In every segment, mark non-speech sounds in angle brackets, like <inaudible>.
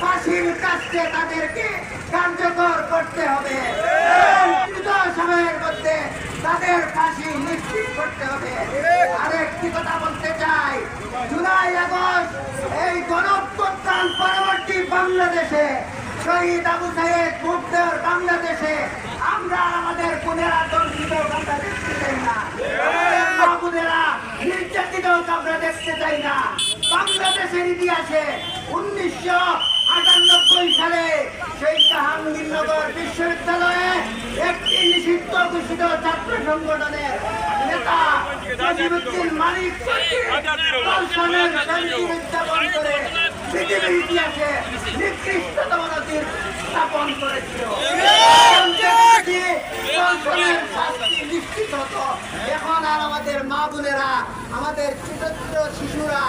ফাঁসির কাছে তাদেরকে কার্যকর করতে হবে। সময়ের মধ্যে তাদের ফাঁসি নিশ্চিত করতে হবে। আরেকটি কথা বলতে চাই জুলাই আগস্ট এই গণপ্রত্যান পরবর্তী বাংলাদেশে শহীদ আবু সাহেব মুক্তর বাংলাদেশে আমরা আমাদের বোনেরা দর্শিত আমরা দেখতে চাই না। মা নির্যাতিত আমরা দেখতে চাই না। বাংলাদেশের ইতিহাসে উনিশশো আটানব্বই সালে সেই জাহাঙ্গীরনগর বিশ্ববিদ্যালয়ে একটি নিষিদ্ধ ঘোষিত ছাত্র সংগঠনের নেতা জসিমুদ্দিন মালিক দর্শনের শান্তি উদযাপন করে পৃথিবীর ইতিহাসে নিকৃষ্টতম নদীর স্থাপন করেছিল। নিশ্চিত হতো। এখন আর আমাদের মা বোনেরা, আমাদের ছোট ছোট শিশুরা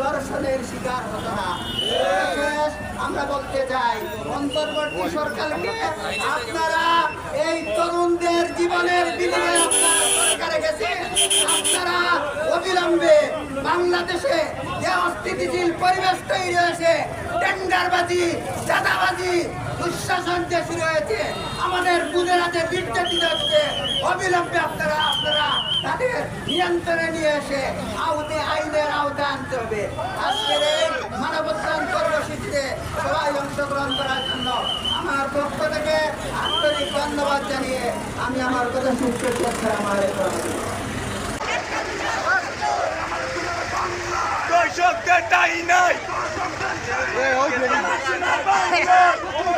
দর্শনের শিকার হতো না। আমরা বলতে চাই, অন্তর্বর্তী সরকারকে আপনারা এই তরুণদের জীবনের বিনিময়ে আপনারা সরকারে গেছে, আপনারা অবিলম্বে বাংলাদেশে যে অস্থিতিশীল পরিবেশ তৈরি হয়েছে, টেন্ডারবাজি, চাঁদাবাজি, দুঃশাসন যে শুরু হয়েছে, আমাদের বুঝেরা যে নির্যাতিত হচ্ছে অবিলম্বে আপনারা আপনারা তাদের নিয়ন্ত্রণে নিয়ে এসে আওতে আইনের আওতা আনতে হবে। অংশগ্রহণ করার জন্য আমার পক্ষ থেকে আন্তরিক ধন্যবাদ জানিয়ে আমি আমার কথা শুনতে করছি আমার। দর্শকদের টাই নাই। <laughs>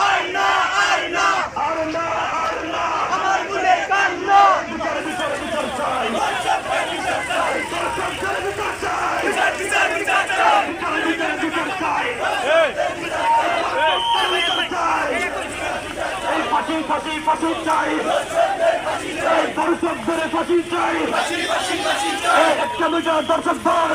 ফাঁসি চাই। দর্শকদের ফাঁসি চাই। একটা দুইটা দর্শক ধর